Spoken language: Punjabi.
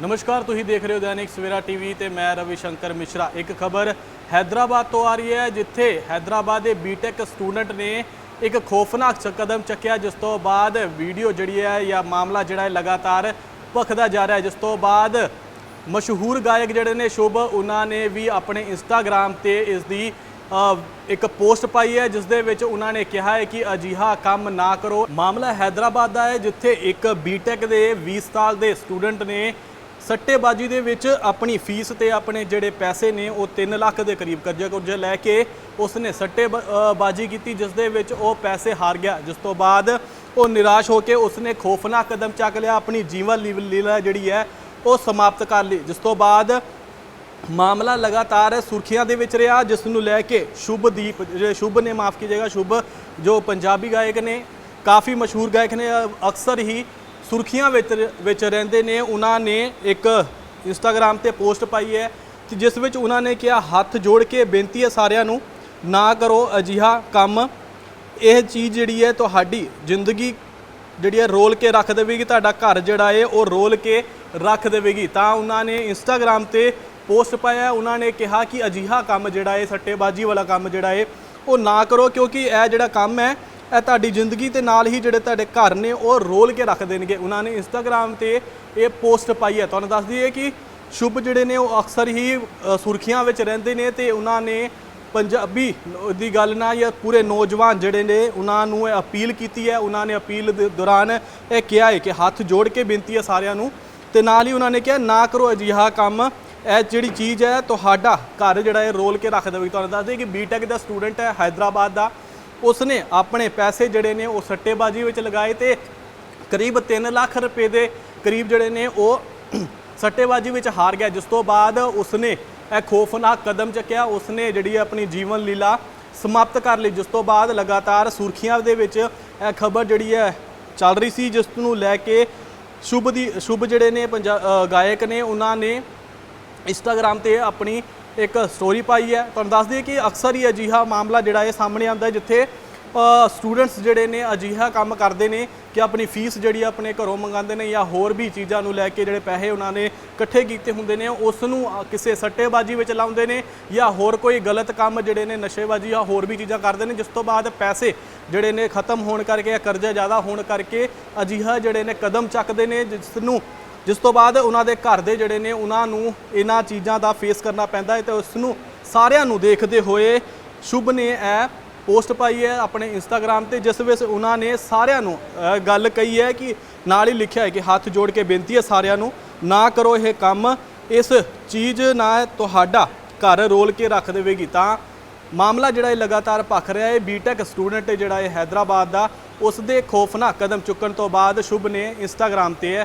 ਨਮਸਕਾਰ, ਤੁਸੀਂ ਦੇਖ ਰਹੇ ਹੋ ਦੈਨਿਕ ਸਵੇਰਾ ਟੀਵੀ ਤੇ ਮੈਂ ਰਵੀ ਸ਼ੰਕਰ ਮਿਸ਼ਰਾ। ਇੱਕ ਖਬਰ ਹੈਦਰਾਬਾਦ ਤੋਂ ਆ ਰਹੀ ਹੈ, ਜਿੱਥੇ ਹੈਦਰਾਬਾਦ ਦੇ ਬੀਟੈਕ ਸਟੂਡੈਂਟ ਨੇ ਇੱਕ ਖੌਫਨਾਕ ਕਦਮ ਚੱਕਿਆ, ਜਿਸ ਤੋਂ ਬਾਅਦ ਵੀਡੀਓ ਜਿਹੜੀ ਹੈ ਜਾਂ ਮਾਮਲਾ ਜਿਹੜਾ ਹੈ ਲਗਾਤਾਰ ਭਖਦਾ ਜਾ ਰਿਹਾ ਹੈ। ਜਿਸ ਤੋਂ ਬਾਅਦ ਮਸ਼ਹੂਰ ਗਾਇਕ ਜਿਹੜੇ ਨੇ ਸ਼ੁਭ, ਉਹਨਾਂ ਨੇ ਵੀ ਆਪਣੇ ਇੰਸਟਾਗ੍ਰam ਤੇ ਇਸ ਦੀ ਇੱਕ ਪੋਸਟ ਪਾਈ ਹੈ, ਜਿਸ ਦੇ ਵਿੱਚ ਉਹਨਾਂ ਨੇ ਕਿਹਾ ਹੈ ਕਿ ਅਜਿਹਾ ਕੰਮ ਨਾ ਕਰੋ। ਮਾਮਲਾ ਹੈਦਰਾਬਾਦ ਦਾ ਹੈ, ਜਿੱਥੇ ਇੱਕ ਬੀਟੈਕ ਦੇ 20 ਸਾਲ ਦੇ ਸਟੂਡੈਂਟ ਨੇ ਸੱਟੇਬਾਜ਼ੀ ਦੇ ਵਿੱਚ ਆਪਣੀ ਫੀਸ ਤੇ ਆਪਣੇ ਜਿਹੜੇ ਪੈਸੇ ਨੇ ਉਹ 3 ਲੱਖ ਦੇ ਕਰੀਬ ਕਰਜ਼ਾ ਕੁਰਜ਼ਾ ਲੈ ਕੇ ਉਸਨੇ ਸੱਟੇਬਾਜ਼ੀ ਕੀਤੀ, ਜਿਸ ਦੇ ਵਿੱਚ ਉਹ ਪੈਸੇ ਹਾਰ ਗਿਆ। ਜਿਸ ਤੋਂ ਬਾਅਦ ਉਹ ਨਿਰਾਸ਼ ਹੋ ਕੇ ਉਸਨੇ ਖੌਫਨਾਕ ਕਦਮ ਚੱਕ ਲਿਆ, ਆਪਣੀ ਜੀਵਨ ਲੀ- ਲੀਲਾ ਜਿਹੜੀ ਹੈ ਉਹ ਸਮਾਪਤ ਕਰ ਲਈ। ਜਿਸ ਤੋਂ ਬਾਅਦ ਮਾਮਲਾ ਲਗਾਤਾਰ ਸੁਰਖੀਆਂ ਦੇ ਵਿੱਚ ਰਿਹਾ, ਜਿਸ ਨੂੰ ਲੈ ਕੇ ਸ਼ੁਭਦੀਪ ਜੇ ਸ਼ੁਭ ਨੇ ਮਾਫ ਕੀਜੇਗਾ, ਸ਼ੁਭ, ਜੋ ਪੰਜਾਬੀ ਗਾਇਕ ਨੇ, ਕਾਫੀ ਮਸ਼ਹੂਰ ਗਾਇਕ ਨੇ, ਅਕਸਰ ਹੀ ਸੁਰਖੀਆਂ ਵਿੱਚ ਵਿੱਚ ਰਹਿੰਦੇ ਨੇ। ਉਹਨਾਂ ਨੇ ਇੱਕ ਇੰਸਟਾਗ੍ਰam ਤੇ ਪੋਸਟ ਪਾਈ ਹੈ ਕਿ ਜਿਸ ਵਿੱਚ ਉਹਨਾਂ ਨੇ ਕਿਹਾ, ਹੱਥ ਜੋੜ ਕੇ ਬੇਨਤੀ ਹੈ ਸਾਰਿਆਂ ਨੂੰ, ਨਾ ਕਰੋ ਅਜਿਹਾ ਕੰਮ। ਇਹ ਚੀਜ਼ ਜਿਹੜੀ ਹੈ ਤੁਹਾਡੀ ਜ਼ਿੰਦਗੀ ਜਿਹੜੀ ਹੈ ਰੋਲ ਕੇ ਰੱਖ ਦੇਵੇਗੀ। ਤੁਹਾਡਾ ਘਰ ਜਿਹੜਾ ਹੈ, ਉਹ ਰੋਲ ਕੇ ਰੱਖ ਦੇਵੇਗੀ। ਤਾਂ ਉਹਨਾਂ ਨੇ ਇੰਸਟਾਗ੍ਰam ਤੇ ਪੋਸਟ ਪਾਇਆ। ਉਹਨਾਂ ਨੇ ਕਿਹਾ ਕਿ ਅਜਿਹਾ ਕੰਮ ਜਿਹੜਾ ਹੈ, ਸੱਟੇਬਾਜ਼ੀ ਵਾਲਾ ਕੰਮ ਜਿਹੜਾ ਹੈ, ਉਹ ਨਾ ਕਰੋ ਕਿਉਂਕਿ ਇਹ ਜਿਹੜਾ ਕੰਮ ਹੈ ਇਹ ਤੁਹਾਡੀ ਜ਼ਿੰਦਗੀ ਤੇ ਨਾਲ ਹੀ ਜਿਹੜੇ ਤੁਹਾਡੇ ਘਰ ਨੇ, ਉਹ ਰੋਲ ਕੇ ਰੱਖ ਦੇਣਗੇ। ਉਹਨਾਂ ਨੇ ਇੰਸਟਾਗ੍ਰam ਤੇ ਇਹ ਪੋਸਟ ਪਾਈ ਹੈ। ਤੁਹਾਨੂੰ ਦੱਸ ਦਈਏ ਕਿ ਸ਼ੁਭ ਜਿਹੜੇ ਨੇ, ਉਹ ਅਕਸਰ ਹੀ ਸੁਰਖੀਆਂ ਵਿੱਚ ਰਹਿੰਦੇ ਨੇ ਤੇ ਉਹਨਾਂ ਨੇ ਪੰਜਾਬੀ ਦੀ ਗੱਲ ਨਾ ਜਾਂ ਪੂਰੇ ਨੌਜਵਾਨ ਜਿਹੜੇ ਨੇ, ਉਹਨਾਂ ਨੂੰ ਇਹ ਅਪੀਲ ਕੀਤੀ ਹੈ। ਉਹਨਾਂ ਨੇ ਅਪੀਲ ਦੇ ਦੌਰਾਨ ਇਹ ਕਿਹਾ ਹੈ ਕਿ ਹੱਥ ਜੋੜ ਕੇ ਬੇਨਤੀ ਹੈ ਸਾਰਿਆਂ ਨੂੰ ਤੇ ਨਾਲ ਹੀ ਉਹਨਾਂ ਨੇ ਕਿਹਾ, ਨਾ ਕਰੋ ਅਜਿਹਾ ਕੰਮ। ਇਹ ਜਿਹੜੀ ਚੀਜ਼ ਹੈ, ਤੁਹਾਡਾ ਘਰ ਜਿਹੜਾ ਇਹ ਰੋਲ ਕੇ ਰੱਖ ਦੇਵੇ ਤੁਹਾਨੂੰ ਦੱਸ ਦੇ ਕਿ ਬੀਟੈਕ ਦਾ ਸਟੂਡੈਂਟ ਹੈ ਹైదరాబాద్ ਦਾ। ਉਸਨੇ ਆਪਣੇ ਪੈਸੇ ਜਿਹੜੇ ਨੇ ਉਹ ਸੱਟੇਬਾਜ਼ੀ ਵਿੱਚ ਲਗਾਏ ਤੇ ਕਰੀਬ 3 ਲੱਖ ਰੁਪਏ ਦੇ ਕਰੀਬ ਜਿਹੜੇ ਨੇ ਉਹ ਸੱਟੇਬਾਜ਼ੀ ਵਿੱਚ ਹਾਰ ਗਿਆ। ਜਿਸ ਤੋਂ ਬਾਅਦ ਉਸਨੇ ਇਹ ਖੌਫਨਾਕ ਕਦਮ ਚੱਕਿਆ। ਉਸਨੇ ਜਿਹੜੀ ਹੈ ਆਪਣੀ ਜੀਵਨ ਲੀਲਾ ਸਮਾਪਤ ਕਰ ਲਈ। ਜਿਸ ਤੋਂ ਬਾਅਦ ਲਗਾਤਾਰ ਸੁਰਖੀਆਂ ਦੇ ਵਿੱਚ ਇਹ ਖਬਰ ਜਿਹੜੀ ਹੈ ਚੱਲ ਰਹੀ ਸੀ, ਜਿਸ ਨੂੰ ਲੈ ਕੇ ਸ਼ੁਭ ਦੀ ਸ਼ੁਭ ਜਿਹੜੇ ਨੇ ਪੰਜਾ- ਗਾਇਕ ਨੇ, ਉਹਨਾਂ ਨੇ ਇੰਸਟਾਗ੍ਰam ਤੇ ਆਪਣੀ ਇੱਕ ਸਟੋਰੀ ਪਾਈ ਹੈ। ਤੁਹਾਨੂੰ ਦੱਸ ਦਈਏ ਕਿ ਅਕਸਰ ਹੀ ਅਜਿਹਾ ਮਾਮਲਾ ਜਿਹੜਾ ਇਹ ਸਾਹਮਣੇ ਆਉਂਦਾ ਜਿੱਥੇ ਸਟੂਡੈਂਟਸ ਜਿਹੜੇ ਨੇ ਅਜਿਹਾ ਕੰਮ ਕਰਦੇ ਨੇ ਕਿ ਆਪਣੀ ਫੀਸ ਜਿਹੜੀ ਆਪਣੇ ਘਰੋਂ ਮੰਗਾਉਂਦੇ ਨੇ ਜਾਂ ਹੋਰ ਵੀ ਚੀਜ਼ਾਂ ਨੂੰ ਲੈ ਕੇ ਜਿਹੜੇ ਪੈਸੇ ਉਹਨਾਂ ਨੇ ਇਕੱਠੇ ਕੀਤੇ ਹੁੰਦੇ ਨੇ ਉਸ ਨੂੰ ਕਿਸੇ ਸੱਟੇਬਾਜ਼ੀ ਵਿੱਚ ਲਾਉਂਦੇ ਨੇ ਜਾਂ ਹੋਰ ਕੋਈ ਗਲਤ ਕੰਮ ਜਿਹੜੇ ਨੇ, ਨਸ਼ੇਬਾਜ਼ੀ ਜਾਂ ਹੋਰ ਵੀ ਚੀਜ਼ਾਂ ਕਰਦੇ ਨੇ, ਜਿਸ ਤੋਂ ਬਾਅਦ ਪੈਸੇ ਜਿਹੜੇ ਨੇ ਖਤਮ ਹੋਣ ਕਰਕੇ ਜਾਂ ਕਰਜ਼ਾ ਜ਼ਿਆਦਾ ਹੋਣ ਕਰਕੇ ਅਜਿਹਾ ਜਿਹੜੇ ਨੇ ਕਦਮ ਚੱਕਦੇ ਨੇ ਜਿਸ ਨੂੰ ਜਿਸ ਤੋਂ ਬਾਅਦ ਉਹਨਾਂ ਦੇ ਘਰ ਦੇ ਜਿਹੜੇ ਨੇ, ਉਹਨਾਂ ਨੂੰ ਇਹਨਾਂ ਚੀਜ਼ਾਂ ਦਾ ਫੇਸ ਕਰਨਾ ਪੈਂਦਾ ਹੈ ਤੇ ਉਸ ਨੂੰ ਸਾਰਿਆਂ ਨੂੰ ਦੇਖਦੇ ਹੋਏ ਸ਼ੁਭ ਨੇ ਇਹ ਪੋਸਟ ਪਾਈ ਹੈ ਆਪਣੇ ਇੰਸਟਾਗ੍ਰam ਤੇ, ਜਿਸ ਵਿੱਚ ਉਹਨਾਂ ਨੇ ਸਾਰਿਆਂ ਨੂੰ ਗੱਲ ਕਹੀ ਹੈ ਕਿ ਨਾਲ ਹੀ ਲਿਖਿਆ ਹੈ ਕਿ ਹੱਥ ਜੋੜ ਕੇ ਬੇਨਤੀ ਹੈ ਸਾਰਿਆਂ ਨੂੰ, ਨਾ ਕਰੋ ਇਹ ਕੰਮ, ਇਸ ਚੀਜ਼ ਨਾ ਤੁਹਾਡਾ ਘਰ ਰੋਲ ਕੇ ਰੱਖ ਦੇਵੇਗੀ। ਤਾਂ ਮਾਮਲਾ ਜਿਹੜਾ ਇਹ ਲਗਾਤਾਰ ਭਖ ਰਿਹਾ ਹੈ ਬੀਟੈਕ ਸਟੂਡੈਂਟ ਜਿਹੜਾ ਇਹ ਹైదరాబాద్ ਦਾ ਉਸ ਦੇ ਖੋਫਨਾ ਕਦਮ ਚੁੱਕਣ ਤੋਂ ਬਾਅਦ ਸ਼ੁਭ ਨੇ ਇੰਸਟਾਗ੍ਰam ਤੇ